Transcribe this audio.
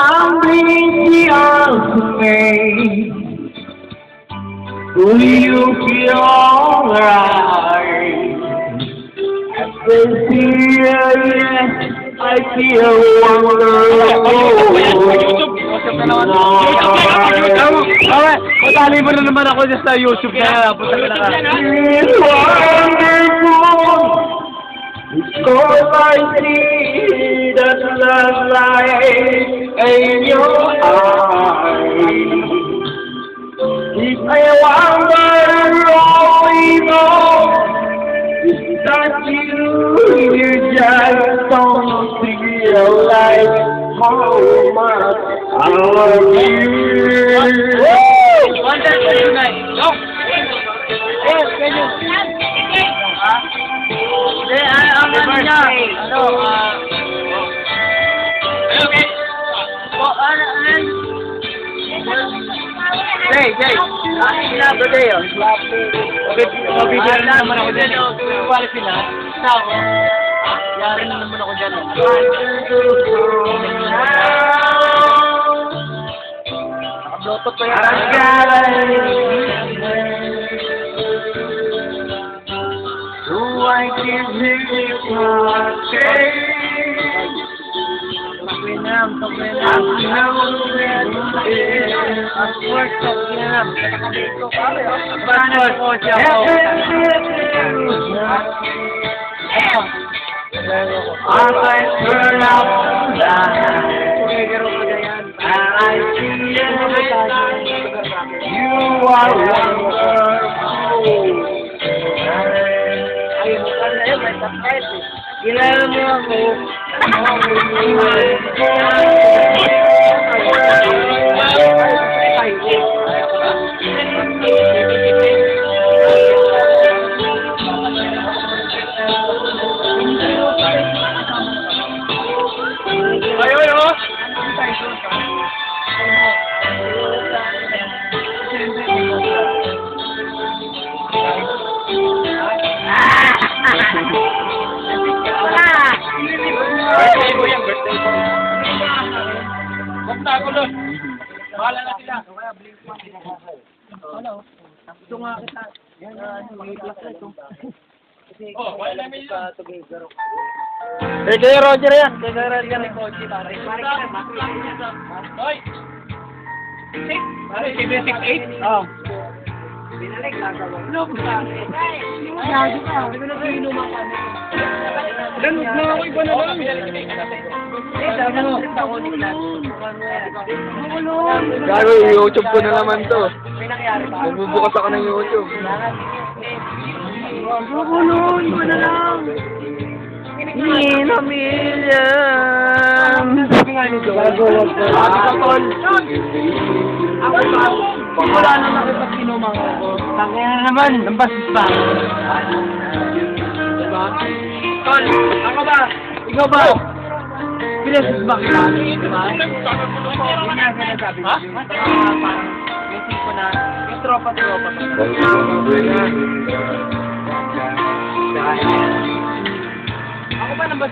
On me. Will you be alright? After tears, I feel Okay, matali mo na naman ako sa YouTube kaya punta. It's wonderful I see in your eyes. If I wander all evil, without you, you just don't realize how much I love One dance tonight. Go. Yes, can you? Huh? I am Jay, Jay. Ano sinabi kayo? Okay, mabibigyan na naman ako dyan. Wala sila. Isa ako. Yari na naman ako dyan. Nakablotot pa yan. So I give you my take. Know that it is Ang work, paklinam. Paano po siya po? As I turn out the light, and I see you are wonderful. Kilala mo ako. Birthday mo yan, birthday mo. Huwag doon. Bahala na sila. Ano? Ito nga kita. Yan, yan. Mag-i-plus na ito. Oh, wala namin yun. Eh, kaya Roger yan. Kaya Roger yan. Hoy! Six? Pare, 768? Oo. Binalik, gagawin. No, pare. Lagi ka. Hindi ko na kayo inuman kami. Ganun na ako, iba na lang. Eh, sabi mo. Gago, YouTube ko na naman to. Magbubukas ako ng YouTube. Makulong, iba na lang. Nina Milliam. Sabi nga nito. Bago. Ako? Pag wala na nakipag sinumang ako. Tangin na naman. Basis ba? Diba? Ako ba? Ikaw ba? Pinasis ba kita? Diba? Yun nga sinasabi. Ha? none